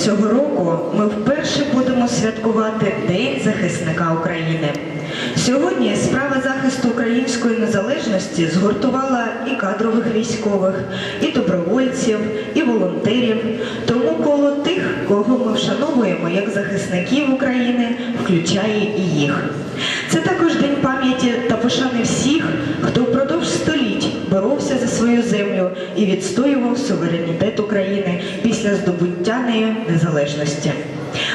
цього року ми вперше будемо святкувати День захисника України. Сьогодні справа захисту української незалежності згуртувала і кадрових військових, і добровольців, і волонтерів. Тому коло тих, кого ми вшановуємо як захисників України, включає і їх. Це також день пам'яті та пошани всіх і відстоював суверенітет України після здобуття нею незалежності.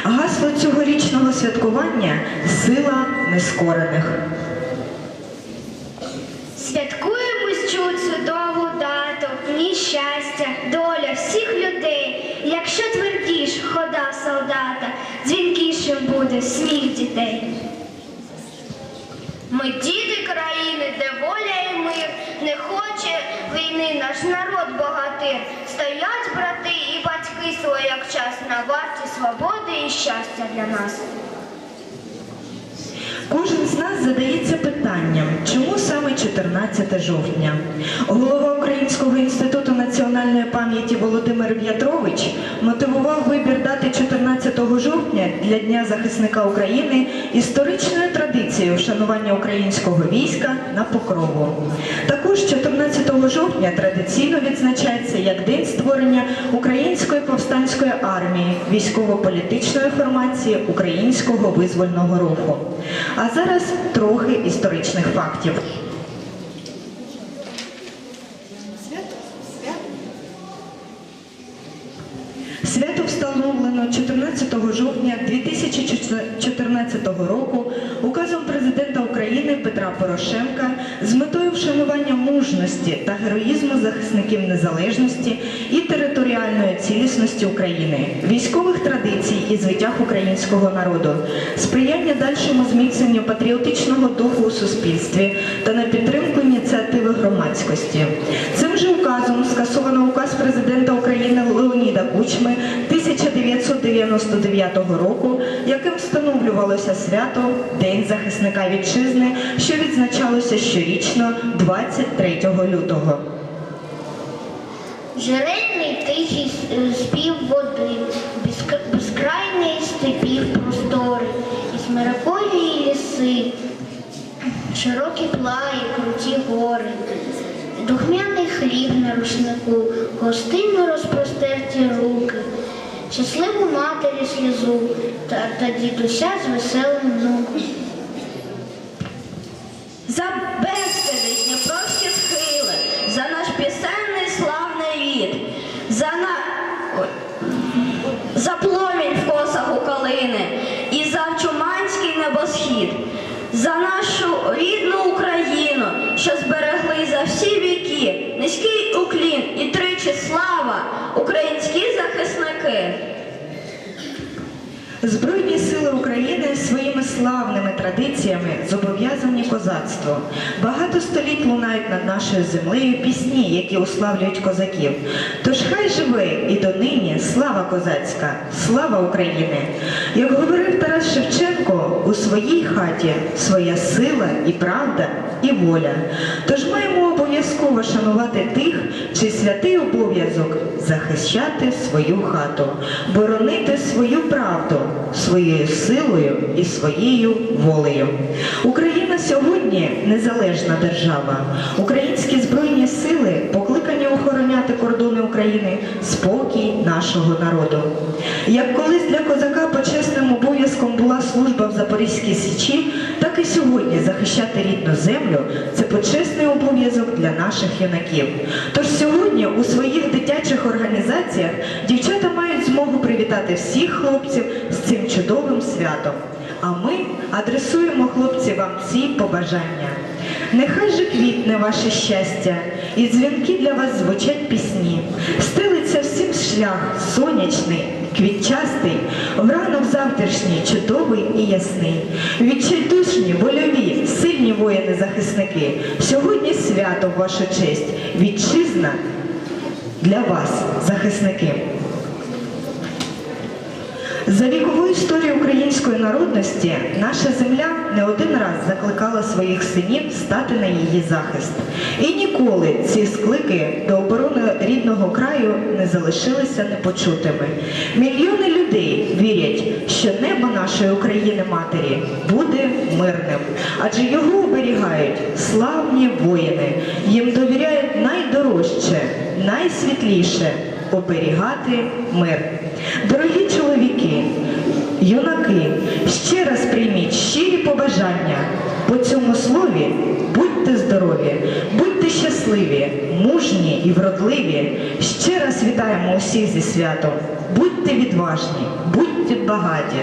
Гасло цьогорічного святкування сила нескорених. Святкуємо цю чудову дату, в щастя, доля всіх людей. Якщо твердіш хода солдата, дзвінкішим буде сміх дітей. Ми діти країни, де воля і мир, не хоче війни наш народ богатир. Стоять брати і батьки своякчас на варті свободи і щастя для нас. Кожен з нас задається питанням, чому саме 14 жовтня? Голова Українського інституту національної пам'яті Володимир В'ятрович мотивував вибір дати 14 жовтня для Дня захисника України історичною традицією вшанування українського війська на покрову. Також 14 жовтня традиційно відзначається як день створення Української повстанської армії, військово-політичної формації Українського визвольного руху. А зараз трохи історичних фактів. Свято встановлено 14 жовтня 2014 року указом президента України Петра Порошенка з метою вшанування мужності та героїзму захисників незалежності і територіальної цілісності України, військових традицій і звитяг українського народу, сприяння дальшому зміцненню патріотичного духу у суспільстві та на підтримку ініціативи громадськості. Цим же указом скасовано указ президента України Леоніда Кучми 1999 року, яким встановлювалося свято День захисника вітчизни, що відзначалося щорічно 23 лютого. Джерельний тихий спів води, безкрайний степів простори, і смиракові ліси, широкі плаї, круті гори, духмяний хліб на рушнику, гостинно розпростерті руки, щасливу матері слізу та, та дідуся з веселим внуком. За безпеди Дніпровські схили, за наш пісенний славний рід, за на за пломінь в косах у калини і за чуманський небосхід, за нашу рідну Україну, що зберегли за всі віки, низький уклін і тричі слава, українські захисники. Збройні сили України своїми славними традиціями зобов'язані козацтво. Багато століть лунають над нашою землею пісні, які уславлюють козаків. Тож хай живе і донині слава козацька, слава України. Як говорив Тарас Шевченко, у своїй хаті своя сила і правда, і воля. Тож маємо обов'язково шанувати тих, чий святий обов'язок захищати свою хату, боронити свою правду своєю силою і своєю волею. Україна сьогодні незалежна держава. Українські збройні сили покликані охороняти кордони України, спокій нашого народу. Як колись для козака почесним обов'язком була служба в Запорізькій Січі, так і сьогодні захищати рідну землю це почесний обов'язок для наших юнаків. Тож сьогодні у своїх дитячих організаціях дівчата мають змогу привітати всіх хлопців з цим чудовим святом. А ми адресуємо хлопці вам ці побажання. Нехай же квітне ваше щастя, і дзвінки для вас звучать пісні. Стелиться всім шлях сонячний, квітчастий, в ранок завтрашній, чудовий і ясний. Відчайдушні, вольові, сильні воїни-захисники. Сьогодні свято в вашу честь. Вітчизна для вас, захисники. За вікову історію української народності наша земля не один раз закликала своїх синів стати на її захист. І ніколи ці склики до оборони рідного краю не залишилися непочутими. Мільйони людей вірять, що небо нашої України Матері буде мирним, адже його оберігають славні воїни. Їм довіряють найдорожче, найсвітліше оберігати мир. Юнаки, ще раз прийміть щирі побажання по цьому слові. Будьте здорові, будьте щасливі, мужні і вродливі. Ще раз вітаємо усіх зі святом. Будьте відважні, будьте багаті.